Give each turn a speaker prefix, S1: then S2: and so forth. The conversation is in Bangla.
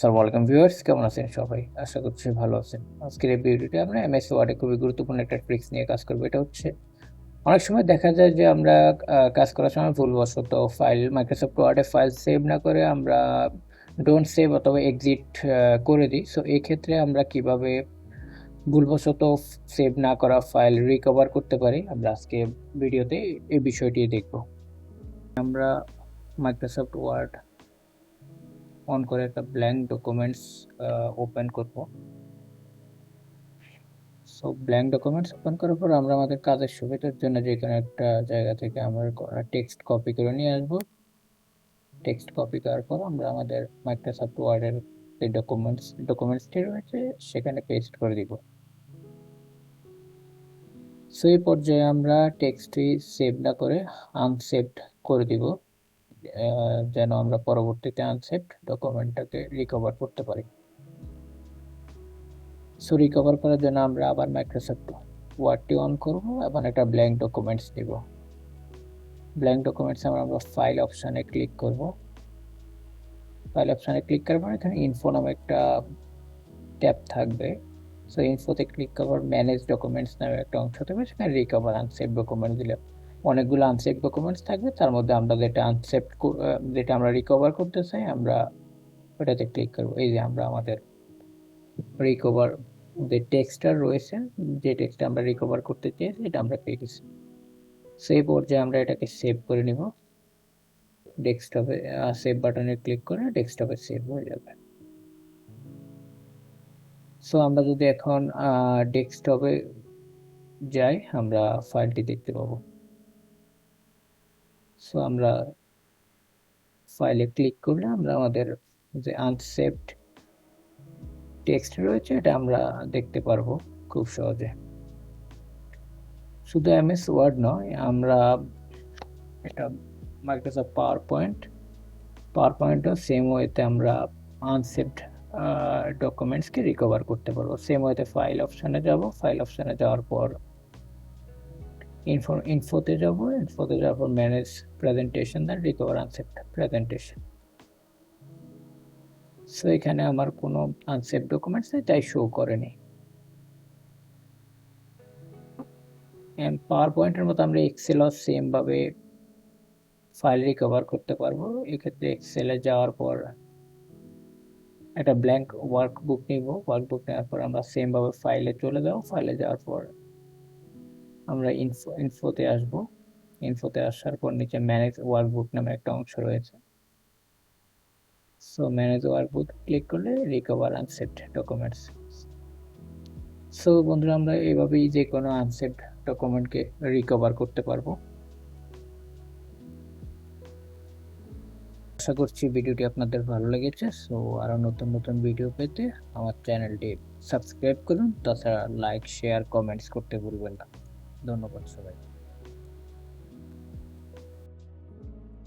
S1: সালাম আলাইকুম ভিউয়ার্স কেমন আছেন সবাই? আশা করছি ভালো আছেন। আজকের এই ভিডিওতে আমরা এমএস ওয়ার্ডে খুবই গুরুত্বপূর্ণ একটা ট্রিক্স নিয়ে কাজ করব। এটা হচ্ছে, অনেক সময় দেখা যায় যে আমরা কাজ করার সময় ভুলবশত ফাইল মাইক্রোসফট ওয়ার্ডে ফাইল সেভ না করে আমরা ডোন্ট সেভ অথবা এক্সিট করে দিই। সো এই ক্ষেত্রে আমরা কীভাবে ভুলবশত সেভ না করা ফাইল রিকভার করতে পারি, আমরা আজকে ভিডিওতে এই বিষয়টি দেখব। আমরা মাইক্রোসফট ওয়ার্ড অন করে একটা ব্ল্যাঙ্ক ডকুমেন্টস ওপেন করব। সো ব্ল্যাঙ্ক ডকুমেন্টস ওপেন করার পর আমরা আমাদের কাজের সুবিধার জন্য যে কোনো একটা জায়গা থেকে আমরা টেক্সট কপি করে নিয়ে আসব। টেক্সট কপি করার পর আমরা আমাদের মাইক্রোসফট ওয়ার্ডের যে ডকুমেন্টস ডকুমেন্টসটি রয়েছে, সেখানে পেস্ট করে দিব। সো এই পর্যায়ে আমরা টেক্সটটি সেভ না করে আনসেভড করে দিব। যেন আমরা পরবর্তীতে আনসেভড ডকুমেন্টটাকে রিকভার করতে পারি। সো রিকভার করার জন্য আমরা আবার মাইক্রোসফট ওয়ার্ডটি অন করব এবং একটা ব্ল্যাঙ্ক ডকুমেন্টস দিব ব্ল্যাঙ্ক ডকুমেন্টস আমরা আমরা ফাইল অপশানে ক্লিক করব। ফাইল অপশানে ক্লিক করার পর এখানে ইনফো নামে একটা ট্যাব থাকবে। সো ইনফোতে ক্লিক করার ম্যানেজ ডকুমেন্টস নামে একটা অংশ থাকবে। সেখানে রিকভার আনসেভ ডকুমেন্ট দিলে অনেকগুলো আনসেভ ডকুমেন্টস থাকবে, তার মধ্যে আমরা যেটা আনসেভ যেটা আমরা রিকভার করতে চাই, আমরা ওটাতে ক্লিক করব। এই যে আমরা আমাদের রিকভার যে টেক্সটটা রয়েছে, যে টেক্সটটা আমরা রিকভার করতে চেয়েছি এটা আমরা পেয়ে গেছি। সেই পর্যায়ে আমরা এটাকে সেভ করে নিব। ডেস্কটপে সেভ বাটনে ক্লিক করে ডেস্কটপে সেভ হয়ে যাবে। সো আমরা যদি এখন ডেস্কটপে যাই, আমরা ফাইলটি দেখতে পাবো। সো আমরা ফাইলে ক্লিক করলে আমরা আমাদের যে আনসেভড টেক্সট রয়েছে, এটা আমরা দেখতে পারব খুব সহজে। শুধু এমএস ওয়ার্ড নয়, আমরা এটা মাইক্রোসফট পাওয়ার পয়েন্ট পাওয়ার পয়েন্টও সেম ওয়েতে আমরা আনসেভড ডকুমেন্টসকে রিকভার করতে পারব। সেম ওয়েতে ফাইল অপশানে যাব। ফাইল অপশানে যাওয়ার পর ইনফো ইনফোতে যাব ইনফোতে যাওয়ার পর manage presentation then recover unsaved presentation so এখানে আমার কোনো আনসেভ ডকুমেন্টস নেই, তাই শো করেনি পাওয়ার পয়েন্টের মতো আমরা এক্সেলও সেমভাবে ফাইল রিকভার করতে পারব। এক্ষেত্রে এক্সেলে যাওয়ার পর একটা ব্ল্যাঙ্ক ওয়ার্কবুক নিব। ওয়ার্কবুক নেওয়ার পর আমরা সেমভাবে ফাইলে চলে যাব। ফাইলে যাওয়ার পর আমরা ইনফো ইনফোতে আসব। ইনফোতে আসার পর নিচে ম্যানেজ ওয়ার্কবুক নামে একটা অংশ রয়েছে। সো ম্যানেজ ওয়ার্কবুক ক্লিক করলে রিকভার আনসেভড ডকুমেন্টস সো বন্ধুরা, আমরা এইভাবেই যে কোনো আনসেভড ডকুমেন্টকে রিকভার করতে পারব। আশা করছি ভিডিওটি আপনাদের ভালো লেগেছে। সো আরও নতুন নতুন ভিডিও পেতে আমার চ্যানেলটি সাবস্ক্রাইব করুন। তাছাড়া লাইক শেয়ার কমেন্টস করতে ভুলবেন না। ধন্যবাদ সবাই